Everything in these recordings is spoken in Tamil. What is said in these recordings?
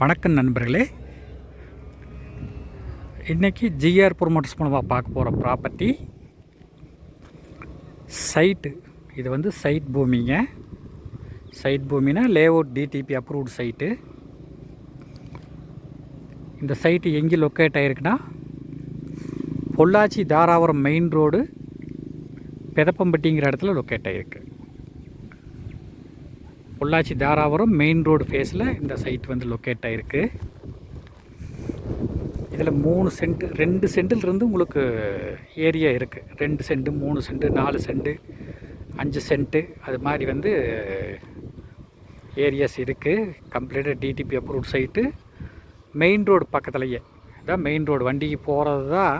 வணக்கம் நண்பர்களே. இன்றைக்கி ஜிஆர் ப்ரொமோட்டர்ஸ் மூலமாக பார்க்க போகிற ப்ராப்பர்ட்டி சைட்டு இது வந்து சைட் பூமிங்க. சைட் பூமினா லேஅவுட் டிடிபி அப்ரூவ்டு சைட்டு இந்த சைட்டு எங்கே லொக்கேட் ஆகிருக்குன்னா பொள்ளாச்சி தாராபுரம் மெயின் ரோடு பெதப்பம்பட்டிங்கிற இடத்துல லொக்கேட் ஆகிருக்கு பொள்ளாச்சி தாராபுரம் மெயின் ரோடு ஃபேஸில் இந்த சைட் வந்து லொக்கேட் ஆகிருக்கு இதில் மூணு சென்ட் ரெண்டு சென்டிலிருந்து உங்களுக்கு ஏரியா இருக்குது ரெண்டு சென்ட்டு மூணு சென்ட்டு நாலு சென்ட்டு அஞ்சு சென்ட்டு அது மாதிரி வந்து ஏரியாஸ் இருக்குது கம்ப்ளீட்டாக DTP approved site main road பக்கத்துலேயே. இதான் மெயின் ரோடு வண்டிக்கு போகிறது தான்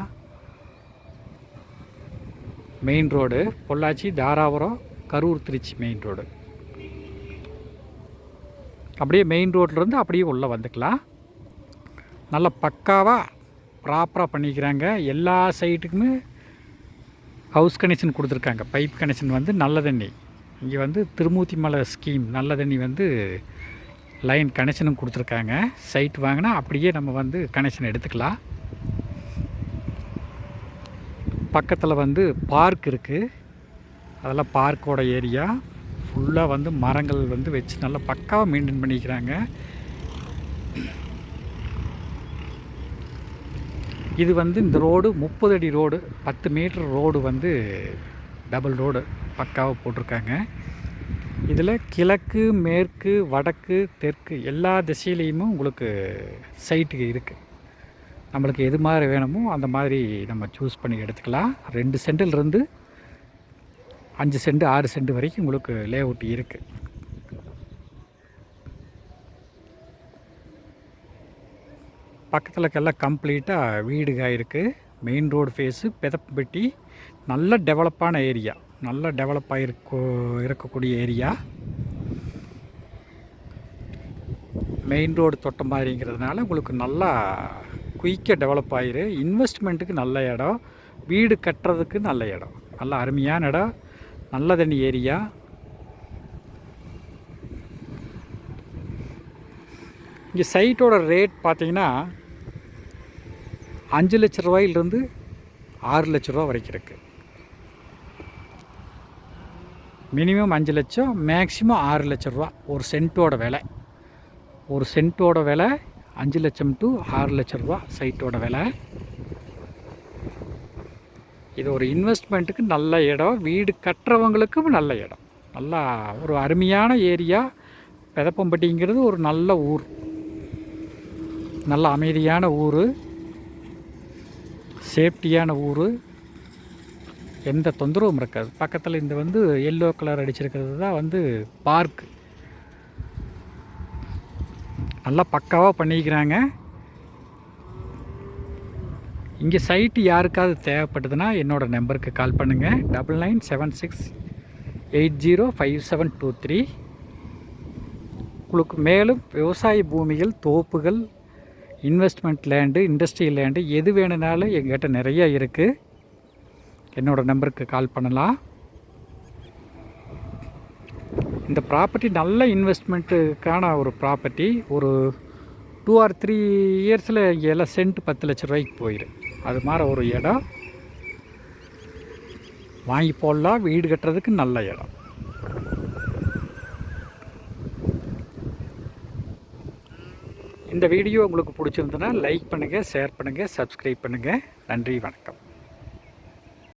main road Pollachi Dharapuram Karur Trichy main road அப்படியே மெயின் ரோட்லேருந்து அப்படியே உள்ளே வந்துக்கலாம். நல்ல பக்காவாக ப்ராப்பராக பண்ணிக்கிறாங்க. எல்லா சைட்டுக்குமே ஹவுஸ் கனெக்ஷன் கொடுத்துருக்காங்க. பைப் கனெக்ஷன் வந்து நல்ல தண்ணி. இங்கே வந்து திருமூர்த்தி மலை ஸ்கீம் நல்ல தண்ணி வந்து லைன் கனெக்ஷனும் கொடுத்துருக்காங்க. சைட் வாங்கினா அப்படியே நம்ம வந்து கனெக்ஷன் எடுத்துக்கலாம். பக்கத்தில் வந்து பார்க் இருக்குது அதெல்லாம் பார்க்கோட ஏரியா ஃபுல்லாக வந்து மரங்கள் வந்து வச்சு நல்லா பக்காவாக மெயின்டைன் பண்ணிக்கிறாங்க. இது வந்து இந்த ரோடு முப்பது அடி ரோடு பத்து மீட்டர் ரோடு வந்து டபுள் ரோடு பக்காவாக போட்டிருக்காங்க. இதில் கிழக்கு மேற்கு வடக்கு தெற்கு எல்லா திசையிலையுமே உங்களுக்கு சைட்டு இருக்குது நம்மளுக்கு எது மாதிரி வேணுமோ அந்த மாதிரி நம்ம சூஸ் பண்ணி எடுத்துக்கலாம். ரெண்டு சென்டிலிருந்து அஞ்சு சென்ட் ஆறு சென்ட் வரைக்கும் உங்களுக்கு லே அவுட் இருக்குது பக்கத்தில் எல்லாம் கம்ப்ளீட்டாக வீடுகாக இருக்குது மெயின் ரோடு ஃபேஸு பெதப்பட்டி நல்ல டெவலப்பான ஏரியா நல்ல டெவலப் ஆகிருக்கோ இருக்கக்கூடிய ஏரியா மெயின் ரோடு தொட்ட மாதிரிங்கிறதுனால உங்களுக்கு நல்லா குயிக்காக டெவலப் ஆயிரு. இன்வெஸ்ட்மெண்ட்டுக்கு நல்ல இடம். வீடு கட்டுறதுக்கு நல்ல இடம். நல்ல அருமையான இடம். நல்ல தண்ணி ஏரியா. இங்கே சைட்டோட ரேட் பார்த்தீங்கன்னா அஞ்சு லட்ச ரூபாயிலிருந்து ஆறு லட்ச ரூபா வரைக்கும் இருக்குது மினிமம் அஞ்சு லட்சம் மேக்ஸிமம் ஆறு லட்ச ரூபா. ஒரு சென்ட்டோட விலை. ஒரு சென்ட்டோட விலை அஞ்சு லட்சம் டு ஆறு லட்ச ரூபா சைட்டோட விலை. இது ஒரு இன்வெஸ்ட்மெண்ட்டுக்கு நல்ல இடம். வீடு கட்டுறவங்களுக்கும் நல்ல இடம். நல்லா ஒரு அருமையான ஏரியா. பெதப்பம்பட்டிங்கிறது ஒரு நல்ல ஊர். நல்ல அமைதியான ஊர். சேஃப்டியான ஊர். எந்த தொந்தரவும் இருக்காது. பக்கத்தில் இந்த வந்து எல்லோ கலர் அடிச்சிருக்கிறது தான் வந்து பார்க் நல்லா பக்காவாக பண்ணிக்கிறாங்க. இங்கே சைட்டு யாருக்காவது தேவைப்படுதுன்னா என்னோடய நம்பருக்கு கால் பண்ணுங்கள் double nine seven six eight zero five seven two three உங்களுக்கு மேலும் விவசாய பூமிகள் தோப்புகள் இன்வெஸ்ட்மெண்ட் லேண்டு இண்டஸ்ட்ரியல் லேண்டு எது வேணுனாலும் எங்கிட்ட நிறைய இருக்குது என்னோடய நம்பருக்கு கால் பண்ணலாம். இந்த ப்ராப்பர்ட்டி நல்ல இன்வெஸ்ட்மெண்ட்டுக்கான ஒரு ப்ராப்பர்ட்டி ஒரு டூ ஆர் த்ரீ இயர்ஸில் இங்கே எல்லாம் சென்ட் பத்து லட்ச ரூபாய்க்கு போயிடும் அது மாதிரி ஒரு இடம். வாங்கி போடலாம் வீடு கட்டுறதுக்கு நல்ல இடம். இந்த வீடியோ உங்களுக்கு பிடிச்சிருந்ததுன்னா லைக் பண்ணுங்கள் ஷேர் பண்ணுங்கள் சப்ஸ்கிரைப் பண்ணுங்கள் நன்றி வணக்கம்.